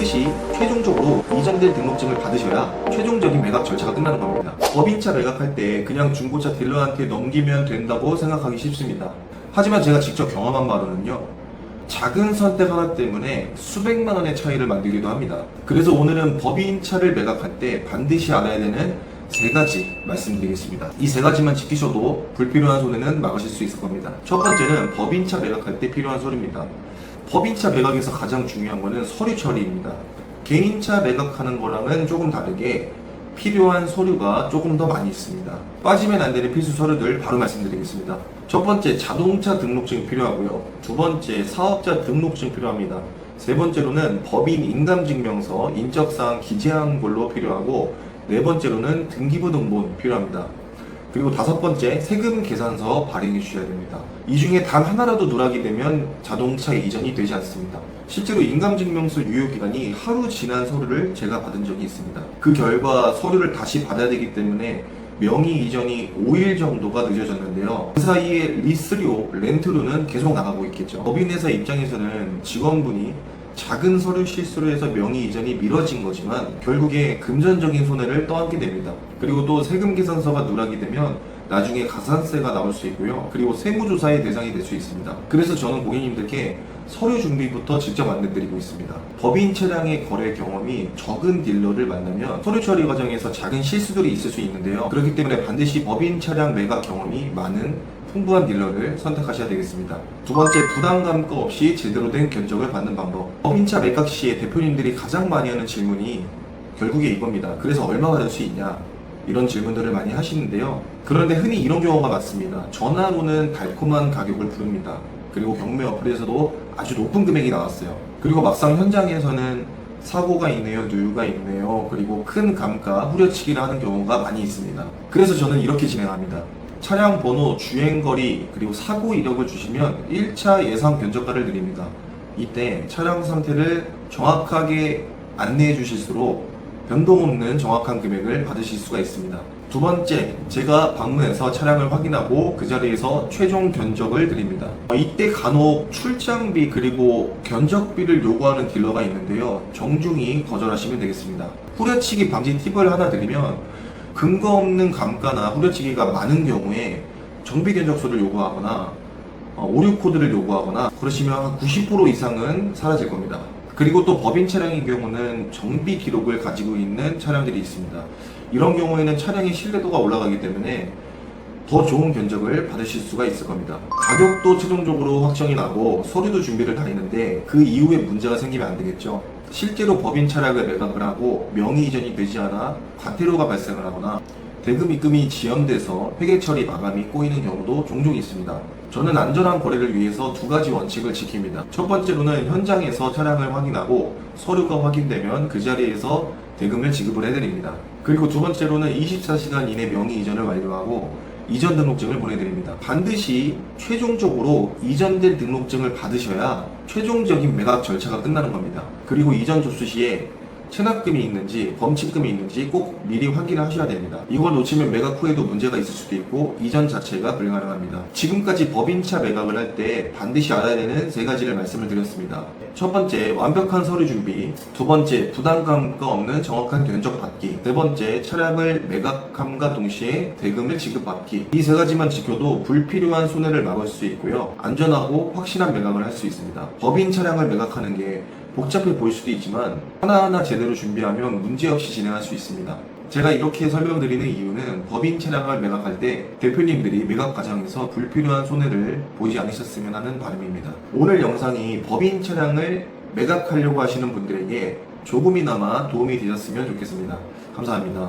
반드시 최종적으로 이전된 등록증을 받으셔야 최종적인 매각 절차가 끝나는 겁니다. 법인차 매각할 때 그냥 중고차 딜러한테 넘기면 된다고 생각하기 쉽습니다. 하지만 제가 직접 경험한 바로는요. 작은 선택 하나 때문에 수백만 원의 차이를 만들기도 합니다. 그래서 오늘은 법인차를 매각할 때 반드시 알아야 되는 세 가지 말씀드리겠습니다. 이 세 가지만 지키셔도 불필요한 손해는 막으실 수 있을 겁니다. 첫 번째는 법인차 매각할 때 필요한 서류입니다. 법인차 매각에서 가장 중요한 것은 서류 처리입니다. 개인차 매각하는 거랑은 조금 다르게 필요한 서류가 조금 더 많이 있습니다. 빠지면 안 되는 필수 서류들 바로 말씀드리겠습니다. 첫 번째, 자동차 등록증이 필요하고요. 두 번째, 사업자 등록증 필요합니다. 세 번째로는 법인 인감증명서, 인적사항 기재한 걸로 필요하고, 네 번째로는 등기부 등본 필요합니다. 그리고 다섯 번째, 세금 계산서 발행해 주셔야 됩니다. 이 중에 단 하나라도 누락이 되면 자동차 이전이 되지 않습니다. 실제로 인감증명서 유효기간이 하루 지난 서류를 제가 받은 적이 있습니다. 그 결과 서류를 다시 받아야 되기 때문에 명의 이전이 5일 정도가 늦어졌는데요. 그 사이에 리스료, 렌트료는 계속 나가고 있겠죠. 법인회사 입장에서는 직원분이 작은 서류 실수로 해서 명의 이전이 미뤄진 거지만 결국에 금전적인 손해를 떠안게 됩니다. 그리고 또 세금 계산서가 누락이 되면 나중에 가산세가 나올 수 있고요. 그리고 세무조사의 대상이 될 수 있습니다. 그래서 저는 고객님들께 서류 준비부터 직접 안내드리고 있습니다. 법인 차량의 거래 경험이 적은 딜러를 만나면 서류 처리 과정에서 작은 실수들이 있을 수 있는데요. 그렇기 때문에 반드시 법인 차량 매각 경험이 많은 풍부한 딜러를 선택하셔야 되겠습니다. 두 번째, 부담감가 없이 제대로 된 견적을 받는 방법. 법인차 매각 시에 대표님들이 가장 많이 하는 질문이 결국에 이겁니다. 그래서 얼마 받을 수 있냐? 이런 질문들을 많이 하시는데요. 그런데 흔히 이런 경우가 많습니다. 전화로는 달콤한 가격을 부릅니다. 그리고 경매 어플에서도 아주 높은 금액이 나왔어요. 그리고 막상 현장에서는 사고가 있네요, 누유가 있네요, 그리고 큰 감가, 후려치기를 하는 경우가 많이 있습니다. 그래서 저는 이렇게 진행합니다. 차량 번호, 주행 거리, 그리고 사고 이력을 주시면 1차 예상 견적가를 드립니다. 이때 차량 상태를 정확하게 안내해 주실수록 변동 없는 정확한 금액을 받으실 수가 있습니다. 두 번째, 제가 방문해서 차량을 확인하고 그 자리에서 최종 견적을 드립니다. 어, 이때 간혹 출장비 그리고 견적비를 요구하는 딜러가 있는데요. 정중히 거절하시면 되겠습니다. 후려치기 방지 팁을 하나 드리면 근거 없는 감가나 후려치기가 많은 경우에 정비 견적서를 요구하거나 어, 오류 코드를 요구하거나 그러시면 한90% 이상은 사라질 겁니다. 그리고 또 법인 차량의 경우는 정비 기록을 가지고 있는 차량들이 있습니다. 이런 경우에는 차량의 신뢰도가 올라가기 때문에 더 좋은 견적을 받으실 수가 있을 겁니다. 가격도 최종적으로 확정이 나고 서류도 준비를 다 했는데 그 이후에 문제가 생기면 안 되겠죠. 실제로 법인 차량을 매각을 하고 명의 이전이 되지 않아 과태료가 발생을 하거나 대금 입금이 지연돼서 회계 처리 마감이 꼬이는 경우도 종종 있습니다. 저는 안전한 거래를 위해서 두 가지 원칙을 지킵니다. 첫 번째로는 현장에서 차량을 확인하고 서류가 확인되면 그 자리에서 대금을 지급을 해드립니다. 그리고 두 번째로는 24시간 이내 명의 이전을 완료하고 이전 등록증을 보내드립니다. 반드시 최종적으로 이전된 등록증을 받으셔야 최종적인 매각 절차가 끝나는 겁니다. 그리고 이전 접수 시에 체납금이 있는지 범칙금이 있는지 꼭 미리 확인을 하셔야 됩니다. 이걸 놓치면 매각 후에도 문제가 있을 수도 있고 이전 자체가 불가능합니다. 지금까지 법인차 매각을 할 때 반드시 알아야 되는 세 가지를 말씀을 드렸습니다. 첫 번째 완벽한 서류 준비, 두 번째 부담감가 없는 정확한 견적 받기, 세 번째 차량을 매각함과 동시에 대금을 지급받기. 이 세 가지만 지켜도 불필요한 손해를 막을 수 있고요. 안전하고 확실한 매각을 할 수 있습니다. 법인 차량을 매각하는 게 복잡해 보일 수도 있지만 하나하나 제대로 준비하면 문제없이 진행할 수 있습니다. 제가 이렇게 설명드리는 이유는 법인 차량을 매각할 때 대표님들이 매각 과정에서 불필요한 손해를 보지 않으셨으면 하는 바람입니다. 오늘 영상이 법인 차량을 매각하려고 하시는 분들에게 조금이나마 도움이 되셨으면 좋겠습니다. 감사합니다.